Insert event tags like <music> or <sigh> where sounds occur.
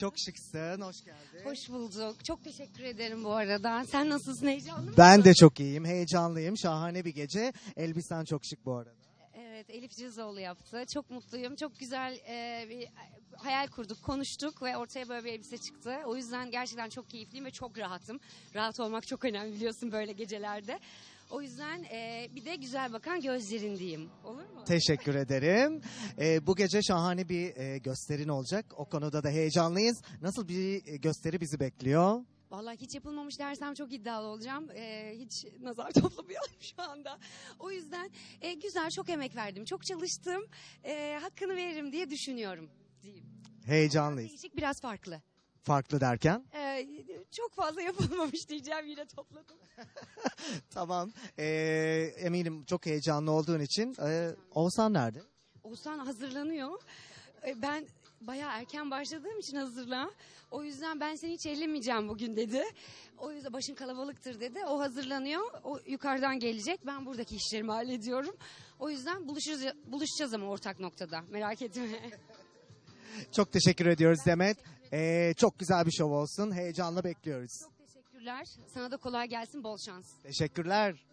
Çok şıksın, hoş geldin. Hoş bulduk. Çok teşekkür ederim bu arada. Sen nasılsın? Heyecanlı mısın? Ben de çok iyiyim, heyecanlıyım. Şahane bir gece. Elbisen çok şık bu arada. Evet, Elif Cızoğlu yaptı. Çok mutluyum. Çok güzel e, bir hayal kurduk, konuştuk ve ortaya böyle bir elbise çıktı. O yüzden gerçekten çok keyifliyim ve çok rahatım. Rahat olmak çok önemli biliyorsun böyle gecelerde. O yüzden e, bir de güzel bakan gözlerindeyim. Olur mu? Teşekkür ederim. Ee, bu gece şahane bir e, gösterin olacak. O konuda da heyecanlıyız. Nasıl bir e, gösteri bizi bekliyor? Vallahi hiç yapılmamış dersem çok iddialı olacağım. Ee, hiç nazar <laughs> toplamıyorum şu anda. O yüzden e, güzel, çok emek verdim. Çok çalıştım. Ee, hakkını veririm diye düşünüyorum. Diyeyim. Heyecanlıyız. Değişik, biraz farklı. Farklı derken? Ee, çok fazla <laughs> yapılmamış diyeceğim yine topladım. <laughs> Tamam. Ee, eminim çok heyecanlı olduğun için. Ee, Oğuzhan nerede? Oğuzhan hazırlanıyor. Ee, ben bayağı erken başladığım için hazırlığa. O yüzden ben seni hiç ellemeyeceğim bugün dedi. O yüzden başın kalabalıktır dedi. O hazırlanıyor. O yukarıdan gelecek. Ben buradaki işlerimi hallediyorum. O yüzden buluşuruz, buluşacağız ama ortak noktada. Merak etme. <laughs> Çok teşekkür ediyoruz Demet. Ee, çok güzel bir şov olsun. Heyecanla bekliyoruz. Çok teşekkürler. Sana da kolay gelsin. Bol şans. Teşekkürler.